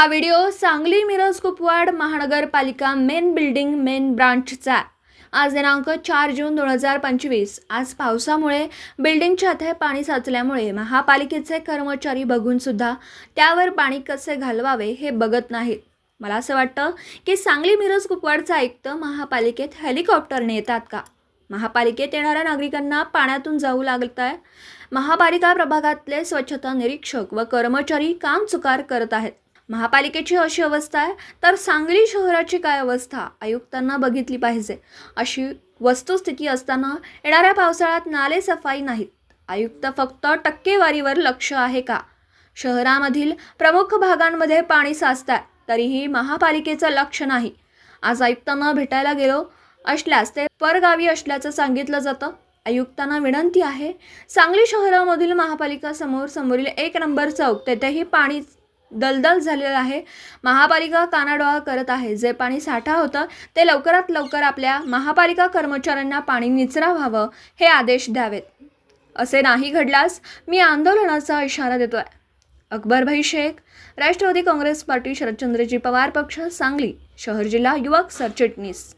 हा व्हिडिओ सांगली मिरज कुपवाड महानगरपालिका main building main ब्रांचचा आज दिनांक चार जून दोन हजार पंचवीस. आज पावसामुळे बिल्डिंगच्या इथे पाणी साचल्यामुळे महापालिकेचे कर्मचारी बघूनसुद्धा त्यावर पाणी कसे घालवावे हे बघत नाहीत. मला असं वाटतं की सांगली मिरज कुपवाडचं आयुक्त महापालिकेत हेलिकॉप्टरने येतात का? महापालिकेत येणाऱ्या नागरिकांना पाण्यातून जाऊ लागत आहे महापालिका प्रभागातले स्वच्छता निरीक्षक व कर्मचारी काम चुकार करत आहेत. महापालिकेची अशी अवस्था आहे. तर सांगली शहराची काय अवस्था? आयुक्तांना बघितली पाहिजे. अशी वस्तुस्थिती असताना येणाऱ्या पावसाळ्यात नाले सफाई नाहीत. आयुक्त फक्त टक्केवारीवर लक्ष आहे का? शहरामधील प्रमुख भागांमध्ये पाणी साचत आहे तरीही महापालिकेचं लक्ष नाही. आज आयुक्तांना भेटायला गेलो. असल्यास ते परगावी असल्याचं सांगितलं जातं. आयुक्तांना विनंती आहे सांगली शहरामधील महापालिका समोर समोरील एक नंबर चौक तेथेही पाणी दलदल झालेलं आहे. महापालिका कानाडोळा करत आहे. जे पाणी साठा होतं ते लवकरात लवकर आपल्या महापालिका कर्मचाऱ्यांना पाणी निचरा व्हावं हे आदेश द्यावेत. असे नाही घडल्यास मी आंदोलनाचा इशारा देतो आहे अकबर अकबरभाई शेख राष्ट्रवादी काँग्रेस पार्टी शरदचंद्रजी पवार पक्ष सांगली शहर जिल्हा युवक सरचिटणीस.